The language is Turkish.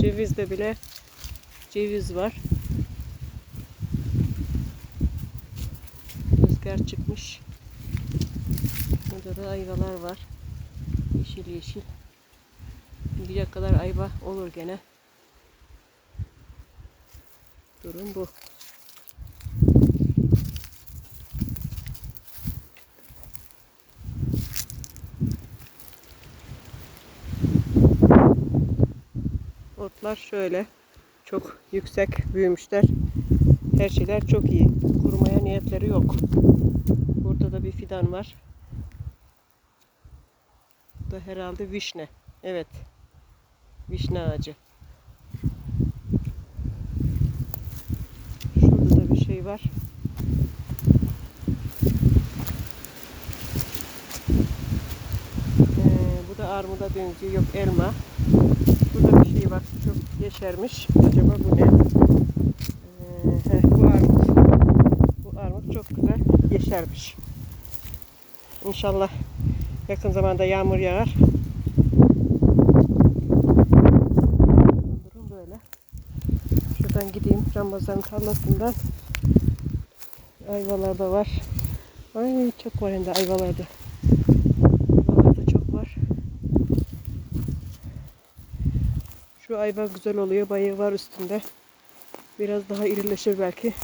Cevizde bile ceviz var. Rüzgar çıkmış. Burada da ayvalar var. Yeşil yeşil. Bir kadar ayva olur gene. Durum bu. Otlar şöyle. Çok yüksek büyümüşler. Her şeyler çok iyi. Kurumaya niyetleri yok. Burada da bir fidan var. Bu da herhalde vişne. Evet. Vişne ağacı. Şurada da bir şey var. Ee, bu da armuda benziyor. Yok elma. Bir var. Çok yeşermiş. Acaba bu ne? Ee, bu armut. Bu armut çok güzel yeşermiş. İnşallah yakın zamanda yağmur yağar. Durum böyle. Şuradan gideyim Ramazan tarlasından. Ayvalar da var. Ay çok var hem de. Ayvalarda Şu ayva güzel oluyor. Bayı var üstünde. Biraz daha irileşir belki.